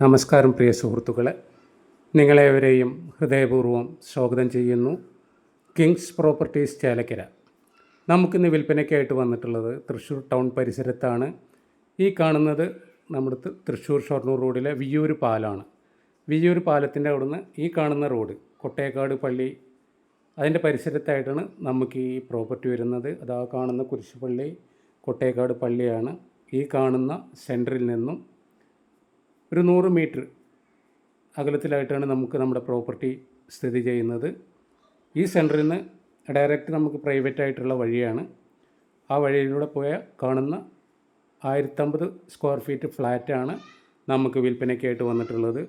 നമസ്കാരം പ്രിയ സുഹൃത്തുക്കളെ. നിങ്ങളെവരെയും ഹൃദയപൂർവം സ്വാഗതം ചെയ്യുന്നു. Kings properties Chelakkara. നമുക്കിന്ന് വിൽപ്പനയ്ക്കായിട്ട് വന്നിട്ടുള്ളത് തൃശ്ശൂർ ടൗൺ പരിസരത്താണ്. ഈ കാണുന്നത് നമ്മുടെ തൃശ്ശൂർ ഷൊർണൂർ റോഡിലെ വിയ്യൂർ പാലമാണ് വിയ്യൂർ പാലത്തിന്റെ അവിടുന്ന് ഈ കാണുന്ന റോഡ് കൊട്ടേക്കാട് പള്ളി അതിന്റെ പരിസരത്തായിട്ടാണ് നമുക്ക് ഈ പ്രോപ്പർട്ടി വരുന്നത്. അതാ കാണുന്ന കുരിശുപള്ളി കൊട്ടേക്കാട് പള്ളിയാണ് ഈ കാണുന്ന സെന്ററിൽ നിന്നും ഒരു നൂറ് മീറ്റർ അകലത്തിലായിട്ടാണ് നമുക്ക് നമ്മുടെ പ്രോപ്പർട്ടി സ്ഥിതി ചെയ്യുന്നത്. ഈ സെന്ററിൽ നിന്ന് ഡയറക്റ്റ് നമുക്ക് പ്രൈവറ്റ് ആയിട്ടുള്ള വഴിയാണ്. ആ വഴിയിലൂടെ പോയാൽ കാണുന്ന ആയിരത്തമ്പത് സ്ക്വയർ ഫീറ്റ് ഫ്ലാറ്റാണ് നമുക്ക് വിൽപ്പനയ്ക്കായിട്ട് വന്നിട്ടുള്ളത്.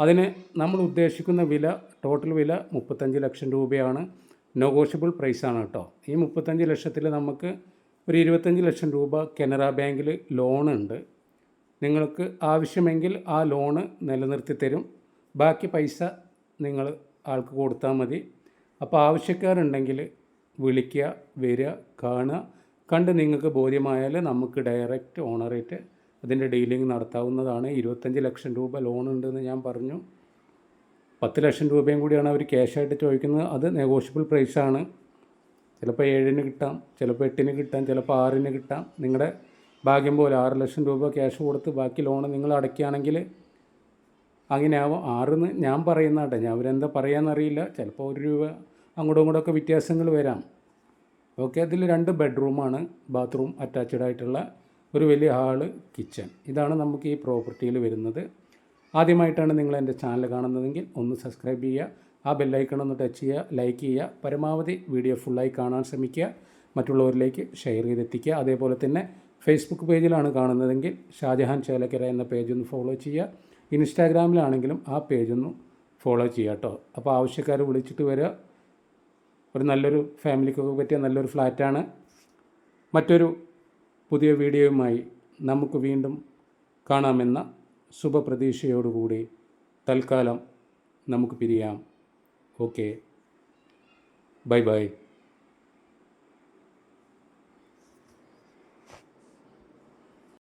അതിന് നമ്മൾ ഉദ്ദേശിക്കുന്ന വില ടോട്ടൽ വില മുപ്പത്തഞ്ച് ലക്ഷം രൂപയാണ്. നെഗോഷ്യബിൾ പ്രൈസാണ് കേട്ടോ. ഈ മുപ്പത്തഞ്ച് ലക്ഷത്തിൽ നമുക്ക് ഒരു ഇരുപത്തഞ്ച് ലക്ഷം രൂപ കനറ ബാങ്കിൽ ലോണുണ്ട്. നിങ്ങൾക്ക് ആവശ്യമെങ്കിൽ ആ ലോണ് നിലനിർത്തി തരും. ബാക്കി പൈസ നിങ്ങൾ ആൾക്ക് കൊടുത്താൽ മതി. അപ്പോൾ ആവശ്യക്കാരുണ്ടെങ്കിൽ വിളിക്കുക വരിക കാണുക. കണ്ട് നിങ്ങൾക്ക് ബോധ്യമായാൽ നമുക്ക് ഡയറക്റ്റ് ഓണറേറ്റ് അതിന്റെ ഡീലിംഗ് നടത്താവുന്നതാണ്. ഇരുപത്തഞ്ച് ലക്ഷം രൂപ ലോൺ ഉണ്ടെന്ന് ഞാൻ പറഞ്ഞു. പത്ത് ലക്ഷം രൂപയും കൂടിയാണ് അവർ ക്യാഷായിട്ട് ചോദിക്കുന്നത്. അത് നെഗോഷ്യബിൾ പ്രൈസാണ്. ചിലപ്പോൾ ഏഴിന് കിട്ടാം ചിലപ്പോൾ എട്ടിന് കിട്ടാം ചിലപ്പോൾ ആറിന് കിട്ടാം. നിങ്ങളുടെ ഭാഗ്യം പോലെ ആറ് ലക്ഷം രൂപ ക്യാഷ് കൊടുത്ത് ബാക്കി ലോൺ നിങ്ങൾ അടയ്ക്കുകയാണെങ്കിൽ അങ്ങനെയാവും ആറെന്ന് ഞാൻ പറയുന്ന ഞാൻ അവരെന്താ പറയാമെന്നറിയില്ല ചിലപ്പോൾ ഒരു രൂപ അങ്ങോട്ടും ഇങ്ങോട്ടും ഒക്കെ വ്യത്യാസങ്ങൾ വരാം. ഓക്കെ അതിൽ രണ്ട് ബെഡ്റൂമാണ് ബാത്റൂം അറ്റാച്ച്ഡ് ആയിട്ടുള്ള ഒരു വലിയ ഹാൾ കിച്ചൺ ഇതാണ് നമുക്ക് ഈ പ്രോപ്പർട്ടിയിൽ വരുന്നത്. ആദ്യമായിട്ടാണ് നിങ്ങൾ എന്റെ ചാനൽ കാണുന്നതെങ്കിൽ ഒന്ന് സബ്സ്ക്രൈബ് ചെയ്യുക. ആ ബെല്ലൈക്കൺ ഒന്ന് ടച്ച് ചെയ്യുക ലൈക്ക് ചെയ്യുക. പരമാവധി വീഡിയോ ഫുള്ളായി കാണാൻ ശ്രമിക്കുക. മറ്റുള്ളവരിലേക്ക് ഷെയർ ചെയ്തെത്തിക്കുക. അതേപോലെ തന്നെ ഫേസ്ബുക്ക് പേജിലാണ് കാണുന്നതെങ്കിൽ ഷാജഹാൻ ചേലക്കര എന്ന പേജ് ഒന്ന് ഫോളോ ചെയ്യുക. ഇൻസ്റ്റാഗ്രാമിലാണെങ്കിലും ആ പേജ് ഒന്ന് ഫോളോ ചെയ്യുക കേട്ടോ അപ്പോൾ ആവശ്യക്കാർ വിളിച്ചിട്ട് വരിക. ഒരു നല്ലൊരു ഫാമിലിക്കൊക്കെ പറ്റിയ നല്ലൊരു ഫ്ലാറ്റാണ് മറ്റൊരു പുതിയ വീഡിയോയുമായി നമുക്ക് വീണ്ടും കാണാമെന്ന ശുഭപ്രതീക്ഷയോടുകൂടി തൽക്കാലം നമുക്ക് പിരിയാം. Okay bye bye